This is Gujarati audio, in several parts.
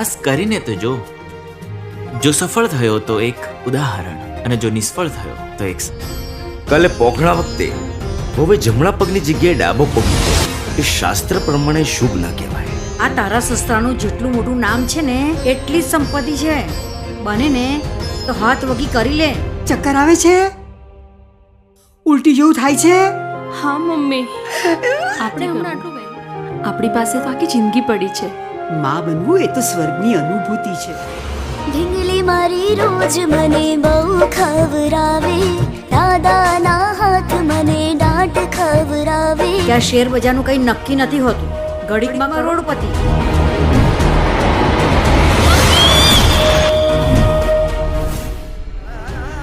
ખાસ કરીને તો જો જો સફળ થયો તો એક ઉદાહરણ અને જો નિષ્ફળ થયો તો એક કાલે પોખણા વખતે હવે જમણા પગની જગ્યાએ ડાબો પગ મૂક્યો. એ શાસ્ત્ર પ્રમાણે શુભ ન કહેવાય. આ તારા સસરાનું જેટલું મોટું નામ છે ને એટલી જ સંપત્તિ છે. બને ને તો હાથ વગી કરી લે. ચક્કર આવે છે? ઉલટી જેવું થાય છે? હા મમ્મી. આપણે હમણાં આટલું આપણી પાસે તો આખી જિંદગી પડી છે. માં બનવું એ તો સ્વર્ગની અનુભૂતિ છે. ઢીંગલી મારી રોજ મને બહુ ખવરાવે દાદાના હાથ મને ડાટ ખવરાવે ત્યાં શેર બજારનું કંઈ નક્કી નથી હોતું. ઘડીકમાં કરોડપતિ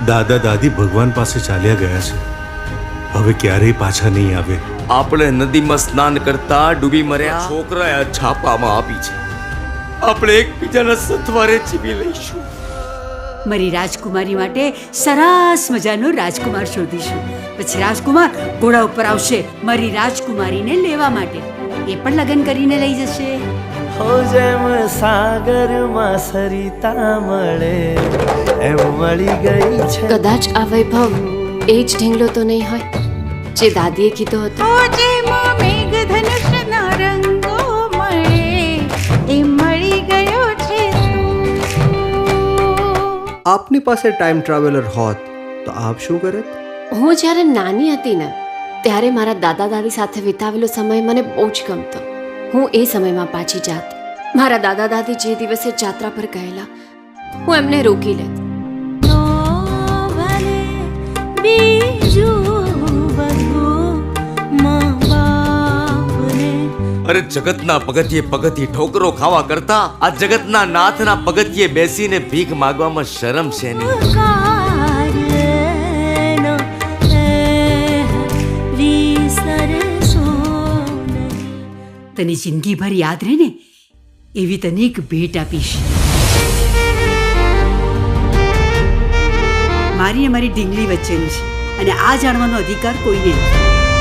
દાદા દાદી ભગવાન પાસે ચાલ્યા ગયા છે. હવે ક્યારેય પાછા નહીં આવે. આપણે નદીમાં સ્નાન કરતા ડૂબી મર્યા. છોકરાએ છાપામાં આપી છે. આપણે એકબીજાના સથવારે જીવી લઈશું. મારી રાજકુમારી માટે સરસ મજાનો રાજકુમાર શોધીશું. પછી રાજકુમાર ઘોડા ઉપર આવશે મારી રાજકુમારીને લેવા માટે. એ પણ લગ્ન કરીને લઈ જશે. હો જેમ સાગરમાં સરિતા મળે એમ મળી ગઈ છે. કદાચ આ વૈભવ એ જ ઢીંગલો તો નહીં હોય જે દાદીએ કીધો હતો. આપની પાસે ટાઈમ ટ્રાવેલર હોત, તો આપ શું કરત? હું જ્યારે નાની હતી ને, ત્યારે મારા દાદા દાદી સાથે વિતાવેલો સમય મને બહુ જ ગમતો. હું એ સમયમાં પાછી જાત. મારા દાદા દાદી જે દિવસે જાત્રા પર ગયેલા, હું એમને રોકી લેત. અરે જગતના પગથિયે પગથિયે ઠોકરો ખાવા કરતા આ જગતના નાથના પગથિયે બેસીને ભીખ માગવામાં શરમ છે નહીં તને જિંદગીભર યાદ રહે ને એવી તને એક ભેટ આપીશ. મારી અને મારી ઢીંગલી વચ્ચેની છે અને આ જાણવાનો અધિકાર કોઈને નથી.